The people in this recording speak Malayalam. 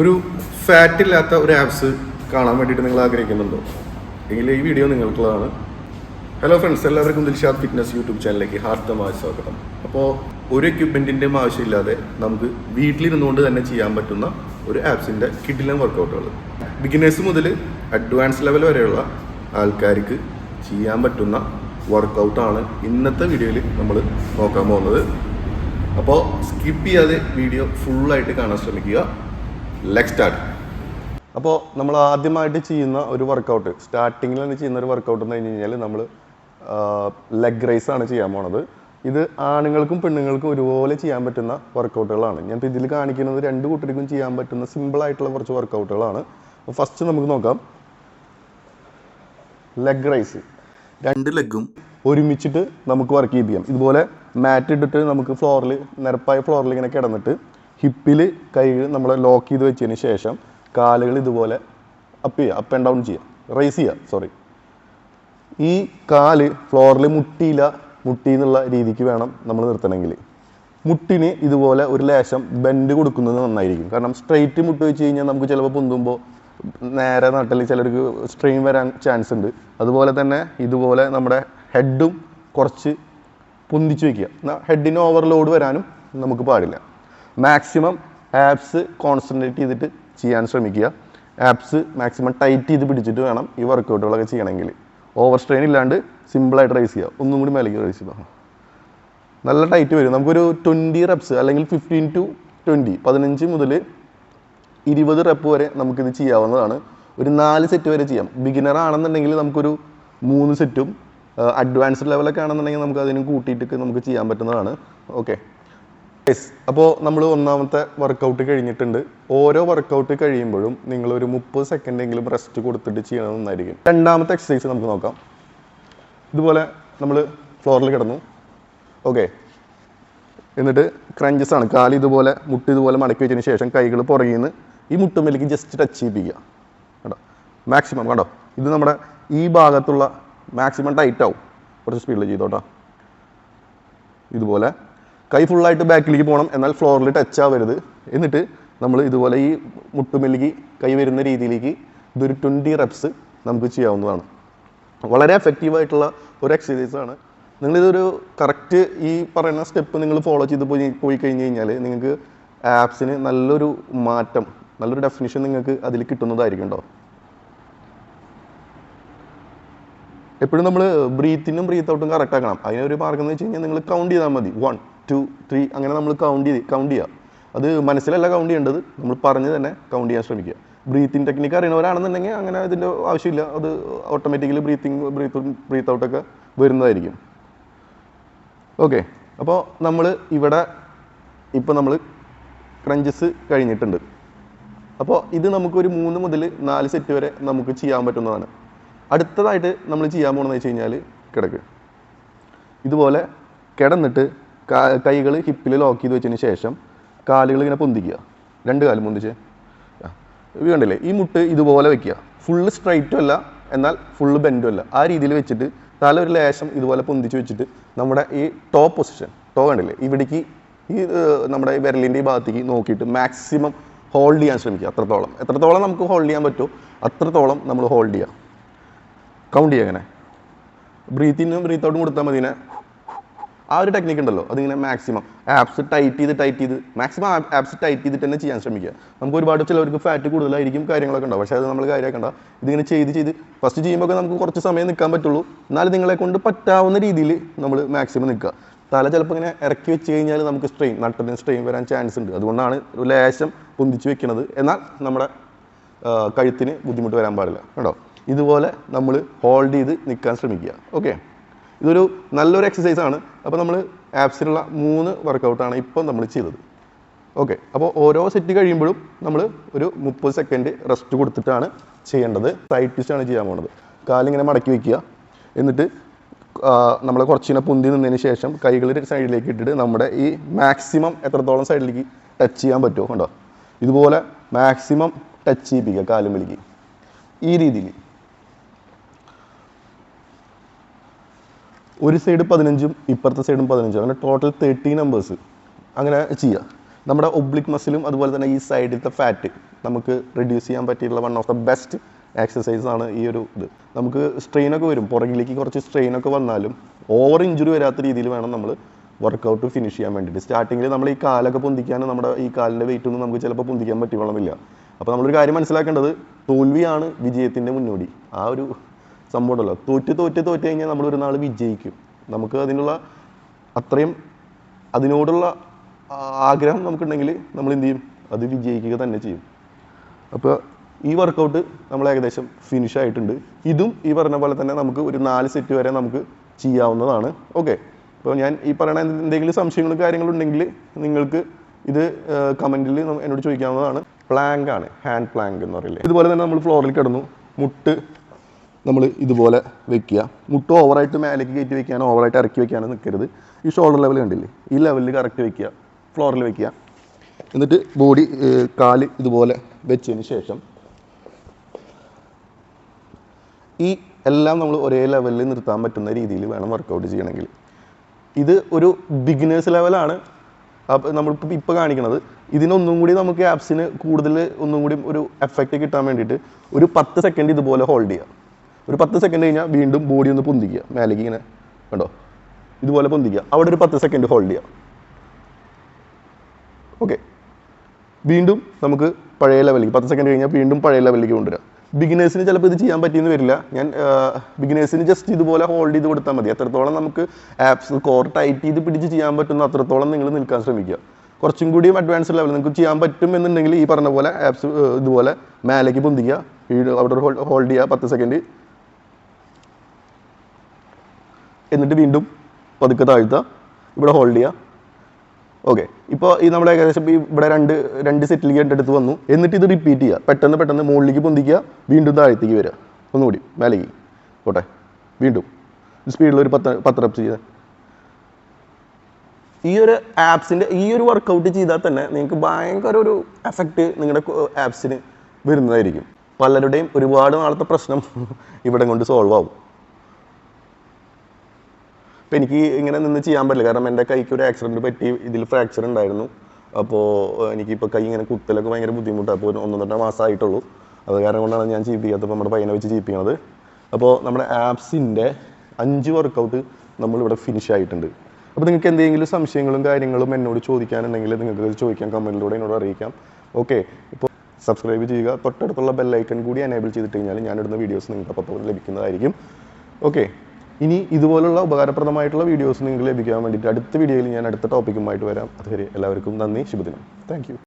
ഒരു ഫാറ്റ് ഇല്ലാത്ത ഒരു ആപ്സ് കാണാൻ വേണ്ടിയിട്ട് നിങ്ങൾ ആഗ്രഹിക്കുന്നുണ്ടോ? എങ്കിൽ ഈ വീഡിയോ നിങ്ങൾക്കുള്ളതാണ്. ഹലോ ഫ്രണ്ട്സ് എല്ലാവർക്കും ദിൽഷാദ് ഫിറ്റ്നസ് യൂട്യൂബ് ചാനലിലേക്ക് ഹാർദമായ സ്വാഗതം. അപ്പോൾ ഒരു എക്യുപ്മെന്റിന്റെയും ആവശ്യമില്ലാതെ നമുക്ക് വീട്ടിലിരുന്നുകൊണ്ട് തന്നെ ചെയ്യാൻ പറ്റുന്ന ഒരു ആപ്സിന്റെ കിഡിലും വർക്കൗട്ടുകൾ ബിഗിനേഴ്സ് മുതൽ അഡ്വാൻസ് ലെവൽ വരെയുള്ള ആൾക്കാർക്ക് ചെയ്യാൻ പറ്റുന്ന വർക്കൗട്ടാണ് ഇന്നത്തെ വീഡിയോയിൽ നമ്മൾ നോക്കാൻ പോകുന്നത്. അപ്പോൾ സ്കിപ്പ് ചെയ്യാതെ വീഡിയോ ഫുള്ളായിട്ട് കാണാൻ ശ്രമിക്കുക. ലെഗ് സ്റ്റാർട്ട് അപ്പോൾ നമ്മൾ ആദ്യമായിട്ട് ചെയ്യുന്ന ഒരു വർക്കൗട്ട് സ്റ്റാർട്ടിങ്ങിൽ തന്നെ ചെയ്യുന്ന ഒരു വർക്കൗട്ട് എന്ന് കഴിഞ്ഞ് കഴിഞ്ഞാൽ നമ്മൾ ലെഗ് റൈസ് ആണ് ചെയ്യാൻ പോണത്. ഇത് ആണുങ്ങൾക്കും പെണ്ണുങ്ങൾക്കും ഒരുപോലെ ചെയ്യാൻ പറ്റുന്ന വർക്കൗട്ടുകളാണ് ഞാൻ ഇപ്പോൾ ഇതിൽ കാണിക്കുന്നത് രണ്ട് കുട്ടികൾക്കും ചെയ്യാൻ പറ്റുന്ന സിമ്പിൾ ആയിട്ടുള്ള കുറച്ച് വർക്കൗട്ടുകളാണ് അപ്പോൾ ഫസ്റ്റ് നമുക്ക് നോക്കാം. ലെഗ് റൈസ് രണ്ട് ലെഗും ഒരുമിച്ചിട്ട് നമുക്ക് വർക്ക് ചെയ്യാം. ഇതുപോലെ മാറ്റ് ഇട്ടിട്ട് നമുക്ക് ഫ്ലോറിൽ നിരപ്പായ ഫ്ലോറിൽ ഇങ്ങനെ കിടന്നിട്ട് ഹിപ്പിൽ കൈ നമ്മൾ ലോക്ക് ചെയ്ത് വെച്ചതിന് ശേഷം കാലുകൾ ഇതുപോലെ അപ്പ് ചെയ്യുക അപ്പ് ആൻഡ് ഡൗൺ ചെയ്യുക. റൈസ് ചെയ്യുക സോറി ഈ കാൽ ഫ്ലോറിൽ മുട്ടിയില്ല മുട്ടി എന്നുള്ള രീതിക്ക് വേണം നമ്മൾ നിർത്തണമെങ്കിൽ മുട്ടിന് ഇതുപോലെ ഒരു ലേശം ബെൻഡ് കൊടുക്കുന്നത് നന്നായിരിക്കും. കാരണം സ്ട്രെയിറ്റ് മുട്ട് വെച്ച് കഴിഞ്ഞാൽ നമുക്ക് ചിലപ്പോൾ പൊന്തുമ്പോൾ നേരെ നട്ടൽ ചിലർക്ക് സ്ട്രെയിൻ വരാൻ ചാൻസ് ഉണ്ട്. അതുപോലെ തന്നെ ഇതുപോലെ നമ്മുടെ ഹെഡും കുറച്ച് പൊന്തിച്ച് വയ്ക്കുക ഹെഡിന് ഓവർലോഡ് വരാനും നമുക്ക് പാടില്ല. മാക്സിമം ആപ്സ് കോൺസെൻട്രേറ്റ് ചെയ്തിട്ട് ചെയ്യാൻ ശ്രമിക്കുക. ആപ്സ് മാക്സിമം ടൈറ്റ് ചെയ്ത് പിടിച്ചിട്ട് വേണം ഈ വർക്കൗട്ടുകളൊക്കെ ചെയ്യണമെങ്കിൽ. ഓവർ സ്ട്രെയിൻ ഇല്ലാണ്ട് സിമ്പിളായിട്ട് റൈസ് ചെയ്യുക. ഒന്നും കൂടി മേലേക്ക് റൈസ് ചെയ്താൽ നല്ല ടൈറ്റ് വരും. നമുക്കൊരു ട്വന്റി റെപ്സ് അല്ലെങ്കിൽ ഫിഫ്റ്റീൻ ടു ട്വന്റി പതിനഞ്ച് മുതൽ ഇരുപത് റെപ്പ് വരെ നമുക്കിത് ചെയ്യാവുന്നതാണ്. ഒരു നാല് സെറ്റ് വരെ ചെയ്യാം. ബിഗിനർ ആണെന്നുണ്ടെങ്കിൽ നമുക്കൊരു മൂന്ന് സെറ്റും അഡ്വാൻസ്ഡ് ലെവലൊക്കെ ആണെന്നുണ്ടെങ്കിൽ നമുക്ക് അതിനും കൂട്ടിയിട്ടൊക്കെ നമുക്ക് ചെയ്യാൻ പറ്റുന്നതാണ്. ഓക്കെ അപ്പോൾ നമ്മൾ ഒന്നാമത്തെ വർക്കൗട്ട് കഴിഞ്ഞിട്ടുണ്ട്. ഓരോ വർക്കൗട്ട് കഴിയുമ്പോഴും നിങ്ങൾ ഒരു മുപ്പത് സെക്കൻഡ് എങ്കിലും റെസ്റ്റ് കൊടുത്തിട്ട് ചെയ്യണം നന്നായിരിക്കും. രണ്ടാമത്തെ എക്സസൈസ് നമുക്ക് നോക്കാം. ഇതുപോലെ നമ്മൾ ഫ്ലോറിൽ കിടന്നു. ഓക്കെ എന്നിട്ട് ക്രഞ്ചസ് ആണ്. കാൽ ഇതുപോലെ മുട്ട് ഇതുപോലെ മടക്കി വെച്ചതിന് ശേഷം കൈകൾ പുറകിൽ നിന്ന് ഈ മുട്ടുമ്മലേക്ക് ജസ്റ്റ് ടച്ച് ചെയ്യിപ്പിക്കുക. കേട്ടോ മാക്സിമം കണ്ടോ? ഇത് നമ്മുടെ ഈ ഭാഗത്തുള്ള മാക്സിമം ടൈറ്റ് ആവും. കുറച്ച് സ്പീഡിൽ ചെയ്തോട്ടോ. ഇതുപോലെ കൈ ഫുള്ളായിട്ട് ബാക്കിലേക്ക് പോകണം. എന്നാൽ ഫ്ലോറിൽ ടച്ച് ആവരുത്. എന്നിട്ട് നമ്മൾ ഇതുപോലെ ഈ മുട്ടുമെല്ലിക്ക് കൈ വരുന്ന രീതിയിലേക്ക് ഇതൊരു ട്വന്റി റെപ്സ് നമുക്ക് ചെയ്യാവുന്നതാണ്. വളരെ എഫക്റ്റീവായിട്ടുള്ള ഒരു എക്സസൈസ് ആണ്. നിങ്ങളിതൊരു കറക്റ്റ് ഈ പറയുന്ന സ്റ്റെപ്പ് നിങ്ങൾ ഫോളോ ചെയ്ത് പോയി പോയി കഴിഞ്ഞ് കഴിഞ്ഞാൽ നിങ്ങൾക്ക് ആപ്സിന് നല്ലൊരു മാറ്റം നല്ലൊരു ഡെഫിനിഷൻ നിങ്ങൾക്ക് അതിൽ കിട്ടുന്നതായിരിക്കും കേട്ടോ എപ്പോഴും നമ്മൾ ബ്രീത്തിനും ബ്രീത്ത് ഔട്ടും കറക്റ്റ് ആക്കണം. അതിനൊരു മാർഗം എന്ന് വെച്ച് കഴിഞ്ഞാൽ നിങ്ങൾ കൗണ്ട് ചെയ്താൽ മതി. വൺ ടു ത്രീ അങ്ങനെ നമ്മൾ കൗണ്ട് ചെയ്ത് കൗണ്ട് ചെയ്യുക അത് മനസ്സിലല്ല കൗണ്ട് ചെയ്യേണ്ടത്. നമ്മൾ പറഞ്ഞ് തന്നെ കൗണ്ട് ചെയ്യാൻ ശ്രമിക്കുക. ബ്രീത്തിങ് ടെക്നിക്ക് അറിയണവരാണെന്നുണ്ടെങ്കിൽ അങ്ങനെ അതിന്റെ ആവശ്യമില്ല. അത് ഓട്ടോമാറ്റിക്കലി ബ്രീത്തിങ് ബ്രീത്ത് ബ്രീത്ത് ഔട്ടൊക്കെ വരുന്നതായിരിക്കും. ഓക്കെ അപ്പോൾ നമ്മൾ ഇവിടെ ഇപ്പോൾ നമ്മൾ ക്രഞ്ചസ് കഴിഞ്ഞിട്ടുണ്ട്. അപ്പോൾ ഇത് നമുക്കൊരു മൂന്ന് മുതൽ നാല് സെറ്റ് വരെ നമുക്ക് ചെയ്യാൻ പറ്റുന്നതാണ്. അടുത്തതായിട്ട് നമ്മൾ ചെയ്യാൻ പോകണമെന്ന് വെച്ച് കഴിഞ്ഞാൽ കിടക്ക്. ഇതുപോലെ കിടന്നിട്ട് കൈകൾ ഹിപ്പിൽ ലോക്ക് ചെയ്ത് വെച്ചതിന് ശേഷം കാലുകൾ ഇങ്ങനെ പൊന്തിക്കുക. രണ്ട് കാലും പൊന്തിച്ച്. ഇത് കണ്ടില്ലേ? ഈ മുട്ട് ഇതുപോലെ വെക്കുക. ഫുള്ള് സ്ട്രൈറ്റും അല്ല എന്നാൽ ഫുള്ള് ബെൻഡും അല്ല. ആ രീതിയിൽ വെച്ചിട്ട് തല ഒരു ലേശം ഇതുപോലെ പൊന്തിച്ച് വെച്ചിട്ട് നമ്മുടെ ഈ ടോപ്പ് പൊസിഷൻ ടോ കണ്ടില്ലേ? ഇവിടേക്ക് ഈ നമ്മുടെ വിരലിന്റെ ഈ ഭാഗത്തേക്ക് നോക്കിയിട്ട് മാക്സിമം ഹോൾഡ് ചെയ്യാൻ ശ്രമിക്കുക. അത്രത്തോളം. എത്രത്തോളം നമുക്ക് ഹോൾഡ് ചെയ്യാൻ പറ്റുമോ അത്രത്തോളം നമ്മൾ ഹോൾഡ് ചെയ്യുക. കൗണ്ട് ചെയ്യുക അങ്ങനെ ബ്രീത്തിനും ബ്രീത്ത് ഔട്ടും കൊടുത്താൽ മതി ആ ഒരു ടെക്നിക്ക് ഉണ്ടല്ലോ. അതിങ്ങനെ മാക്സിമം ആപ്സ് ടൈറ്റ് ചെയ്ത് ടൈറ്റ് ചെയ്ത്. മാക്സിമം ആപ്സ് ടൈറ്റ് ചെയ്തിട്ട് തന്നെ ചെയ്യാൻ ശ്രമിക്കുക. നമുക്ക് ഒരുപാട് ചിലവർക്ക് ഫാറ്റ് കൂടുതലായിരിക്കും കാര്യങ്ങളൊക്കെ ഉണ്ടാവും. പക്ഷേ അത് നമ്മൾ കാര്യമാക്കണ്ട. ഇതിങ്ങനെ ചെയ്ത് ചെയ്ത് ഫസ്റ്റ് ചെയ്യുമ്പോൾ നമുക്ക് കുറച്ച് സമയം നിൽക്കാൻ പറ്റുള്ളൂ. എന്നാലും നിങ്ങളെ കൊണ്ട് പറ്റാവുന്ന രീതിയിൽ നമ്മൾ മാക്സിമം നിൽക്കുക. തല ചിലപ്പോൾ ഇങ്ങനെ ഇറക്കി വെച്ച് കഴിഞ്ഞാൽ നമുക്ക് സ്ട്രെയിൻ നട്ടത്തിന് സ്ട്രെയിൻ വരാൻ ചാൻസ് ഉണ്ട്. അതുകൊണ്ടാണ് ലേശം പൊന്തിച്ച് വെക്കുന്നത് എന്നാൽ നമ്മുടെ കഴുത്തിന് ബുദ്ധിമുട്ട് വരാൻ പാടില്ല. കേട്ടോ ഇതുപോലെ നമ്മൾ ഹോൾഡ് ചെയ്ത് നിൽക്കാൻ ശ്രമിക്കുക. ഓക്കെ ഇതൊരു നല്ലൊരു എക്സസൈസ് ആണ്. അപ്പോൾ നമ്മൾ ആപ്സിലുള്ള മൂന്ന് വർക്കൗട്ടാണ് ഇപ്പം നമ്മൾ ചെയ്തത്. ഓക്കെ അപ്പോൾ ഓരോ സെറ്റ് കഴിയുമ്പോഴും നമ്മൾ ഒരു മുപ്പത് സെക്കൻഡ് റെസ്റ്റ് കൊടുത്തിട്ടാണ് ചെയ്യേണ്ടത്. സൈഡ് ട്വിസ്റ്റാണ് ചെയ്യാൻ പോകുന്നത് കാലിങ്ങനെ മടക്കി വയ്ക്കുക എന്നിട്ട് നമ്മൾ കുറച്ചിങ്ങനെ പൊന്തി നിന്നതിന് ശേഷം കൈകൾ സൈഡിലേക്ക് ഇട്ടിട്ട് നമ്മുടെ ഈ മാക്സിമം എത്രത്തോളം സൈഡിലേക്ക് ടച്ച് ചെയ്യാൻ പറ്റുമോ കണ്ടോ? ഇതുപോലെ മാക്സിമം ടച്ച് ചെയ്യിപ്പിക്കുക കാലും വിളിക്ക് ഈ രീതിയിൽ. ഒരു സൈഡ് പതിനഞ്ചും ഇപ്പുറത്തെ സൈഡും പതിനഞ്ചും. അങ്ങനെ ടോട്ടൽ തേർട്ടി നമ്പേഴ്സ് അങ്ങനെ ചെയ്യുക നമ്മുടെ ഒബ്ലിക് മസിലും അതുപോലെ തന്നെ ഈ സൈഡിലത്തെ ഫാറ്റ് നമുക്ക് റെഡ്യൂസ് ചെയ്യാൻ പറ്റിയിട്ടുള്ള one of the best exercise ആണ് ഈ ഒരു ഇത്. നമുക്ക് സ്ട്രെയിൻ ഒക്കെ വരും. പുറകിലേക്ക് കുറച്ച് സ്ട്രെയിൻ ഒക്കെ വന്നാലും ഓവർ ഇഞ്ചുറി വരാത്ത രീതിയിൽ വേണം നമ്മൾ വർക്കൗട്ട് ഫിനിഷ് ചെയ്യാൻ വേണ്ടിയിട്ട്. സ്റ്റാർട്ടിങ്ങിൽ നമ്മൾ ഈ കാലൊക്കെ പൊന്തിക്കാനും നമ്മുടെ ഈ കാലിന്റെ വെയിറ്റ് ഒന്നും നമുക്ക് ചിലപ്പോൾ പൊന്തിക്കാൻ പറ്റിക്കൊള്ളമില്ല അപ്പോൾ നമ്മളൊരു കാര്യം മനസ്സിലാക്കേണ്ടത് തോൽവിയാണ് വിജയത്തിന്റെ മുന്നോടി. ആ ഒരു സംഭവം ഉണ്ടല്ലോ തോറ്റ് തോറ്റ് തോറ്റ് കഴിഞ്ഞാൽ നമ്മൾ ഒരു നാൾ വിജയിക്കും. നമുക്ക് അതിനുള്ള അത്രയും അതിനോടുള്ള ആഗ്രഹം നമുക്കുണ്ടെങ്കിൽ നമ്മൾ എന്ത് ചെയ്യും? അത് വിജയിക്കുക തന്നെ ചെയ്യും. അപ്പോൾ ഈ വർക്കൗട്ട് നമ്മൾ ഏകദേശം ഫിനിഷ് ആയിട്ടുണ്ട്. ഇതും ഈ പറഞ്ഞ പോലെ തന്നെ നമുക്ക് ഒരു നാല് സെറ്റ് വരെ നമുക്ക് ചെയ്യാവുന്നതാണ്. ഓക്കെ അപ്പോൾ ഞാൻ ഈ പറയണ എന്തെങ്കിലും സംശയങ്ങളും കാര്യങ്ങളും ഉണ്ടെങ്കിൽ നിങ്ങൾക്ക് ഇത് കമന്റിൽ എന്നോട് ചോദിക്കാവുന്നതാണ്. പ്ലാങ്ക് ആണ്. ഹാൻഡ് പ്ലാങ്ക് എന്ന് പറയില്ലേ. ഇതുപോലെ തന്നെ നമ്മൾ ഫ്ലോറിൽ കിടന്നു. മുട്ട് നമ്മൾ ഇതുപോലെ വെക്കുക. മുട്ട ഓവറായിട്ട് മേലേക്ക് കയറ്റി വെക്കാനോ ഓവറായിട്ട് ഇറക്കി വെക്കാനോ നിൽക്കരുത് ഈ ഷോൾഡർ ലെവൽ കണ്ടില്ലേ? ഈ ലെവലിൽ കറക്റ്റ് വെക്കുക. ഫ്ലോറിൽ വെക്കുക. എന്നിട്ട് ബോഡി കാൽ ഇതുപോലെ വെച്ചതിന് ശേഷം ഈ എല്ലാം നമ്മൾ ഒരേ ലെവലിൽ നിർത്താൻ പറ്റുന്ന രീതിയിൽ വേണം വർക്കൗട്ട് ചെയ്യണമെങ്കിൽ. ഇത് ഒരു ബിഗിനേഴ്സ് ലെവലാണ് അപ്പോൾ നമ്മളിപ്പോൾ ഇപ്പോൾ കാണിക്കുന്നത് ഇതിനൊന്നും കൂടി നമുക്ക് ആപ്സിന് കൂടുതൽ ഒന്നും കൂടി ഒരു എഫക്റ്റ് കിട്ടാൻ വേണ്ടിയിട്ട് ഒരു പത്ത് സെക്കൻഡ് ഇതുപോലെ ഹോൾഡ് ചെയ്യുക. ഒരു പത്ത് സെക്കൻഡ് കഴിഞ്ഞാൽ വീണ്ടും ബോഡി ഒന്ന് പൊന്തിക്കുക. മേലേക്ക് ഇങ്ങനെ. കണ്ടോ? ഇതുപോലെ പൊന്തിക്കുക. അവിടെ ഒരു പത്ത് സെക്കൻഡ് ഹോൾഡ് ചെയ്യുക ഓക്കെ വീണ്ടും നമുക്ക് പഴയ ലെവലിലേക്ക് പത്ത് സെക്കൻഡ് കഴിഞ്ഞാൽ വീണ്ടും പഴയ ലെവലിലേക്ക് കൊണ്ടുവരാം. ബിഗിനേഴ്സിന് ചിലപ്പോൾ ഇത് ചെയ്യാൻ പറ്റിയെന്ന് വരില്ല. ഞാൻ ബിഗിനേഴ്സിന് ജസ്റ്റ് ഇതുപോലെ ഹോൾഡ് ചെയ്ത് കൊടുത്താൽ മതി. എത്രത്തോളം നമുക്ക് ആപ്സ് കോർ ടൈറ്റ് ചെയ്ത് പിടിച്ച് ചെയ്യാൻ പറ്റുന്ന അത്രത്തോളം നിങ്ങൾ നിൽക്കാൻ ശ്രമിക്കുക. കുറച്ചും കൂടിയും അഡ്വാൻസ് ലെവൽ നിങ്ങൾക്ക് ചെയ്യാൻ പറ്റും എന്നുണ്ടെങ്കിൽ ഈ പറഞ്ഞ പോലെ ആപ്സ് ഇതുപോലെ മേലേക്ക് പൊന്തിക്കുക. അവിടെ ഹോൾഡ് ചെയ്യുക പത്ത് സെക്കൻഡ് എന്നിട്ട് വീണ്ടും പതുക്കെ താഴ്ത്തുക. ഇവിടെ ഹോൾഡ് ചെയ്യുക. ഓക്കെ ഇപ്പോൾ ഈ നമ്മൾ ഏകദേശം ഇവിടെ രണ്ട് രണ്ട് സെറ്റിലേക്ക് എടുത്ത് വന്നു. എന്നിട്ട് ഇത് റിപ്പീറ്റ് ചെയ്യുക. പെട്ടെന്ന് പെട്ടെന്ന് മുകളിലേക്ക് പൊന്തിക്കുക. വീണ്ടും താഴത്തേക്ക് വരിക. ഒന്നുകൂടി മേലേക്ക്. പോട്ടെ. വീണ്ടും. സ്പീഡിൽ ഒരു പത്ത് പത്ത് റെപ്സ് ചെയ്ത് ഈ ഒരു ആപ്സിന്റെ ഈ ഒരു വർക്കൗട്ട് ചെയ്താൽ തന്നെ നിങ്ങൾക്ക് ഭയങ്കര ഒരു എഫക്റ്റ് നിങ്ങളുടെ ആപ്സിന് വരുന്നതായിരിക്കും. പലരുടെയും ഒരുപാട് നാളത്തെ പ്രശ്നം ഇവിടെ കൊണ്ട് സോൾവ് ആവും. ഇപ്പം എനിക്ക് ഇങ്ങനെ നിന്ന് ചെയ്യാൻ പറ്റില്ല. കാരണം എന്റെ കൈക്ക് ഒരു ആക്സിഡന്റ് പറ്റി ഇതിൽ ഫ്രാക്ചർ ഉണ്ടായിരുന്നു. അപ്പോൾ എനിക്കിപ്പോൾ കൈ ഇങ്ങനെ കുത്തലൊക്കെ ഭയങ്കര ബുദ്ധിമുട്ടാണ് അപ്പോൾ ഒന്നൊന്നര മാസമായിട്ടുള്ളൂ അത് കാരണം കൊണ്ടാണ് ഞാൻ ചെയ്യിപ്പിക്കാത്തപ്പോൾ നമ്മുടെ പയ്യനെ വെച്ച് ചെയ്യിപ്പിക്കുന്നത് അപ്പോൾ നമ്മുടെ ആപ്സിന്റെ അഞ്ച് വർക്കൗട്ട് നമ്മളിവിടെ ഫിനിഷ് ആയിട്ടുണ്ട്. അപ്പോൾ നിങ്ങൾക്ക് എന്തെങ്കിലും സംശയങ്ങളും കാര്യങ്ങളും എന്നോട് ചോദിക്കാനുണ്ടെങ്കിൽ നിങ്ങൾക്ക് ചോദിക്കാം കമന്റിലൂടെ എന്നോട് അറിയിക്കാം. ഓക്കെ ഇപ്പോൾ സബ്സ്ക്രൈബ് ചെയ്യുക. തൊട്ടടുത്തുള്ള ബെല്ലൈക്കൺ കൂടി എനേബിൾ ചെയ്തിട്ട് കഴിഞ്ഞാൽ ഞാനിടുന്ന വീഡിയോസ് നിങ്ങൾക്ക് അപ്പോൾ ലഭിക്കുന്നതായിരിക്കും. ഓക്കെ ഇനി ഇതുപോലുള്ള ഉപകാരപ്രദമായിട്ടുള്ള വീഡിയോസ് നിങ്ങൾക്ക് ലഭിക്കാൻ വേണ്ടിയിട്ട് അടുത്ത വീഡിയോയിൽ ഞാൻ അടുത്ത ടോപ്പിക്കുമായിട്ട് വരാം. അതുവരെ എല്ലാവർക്കും നന്ദി ശുഭദിനം. താങ്ക്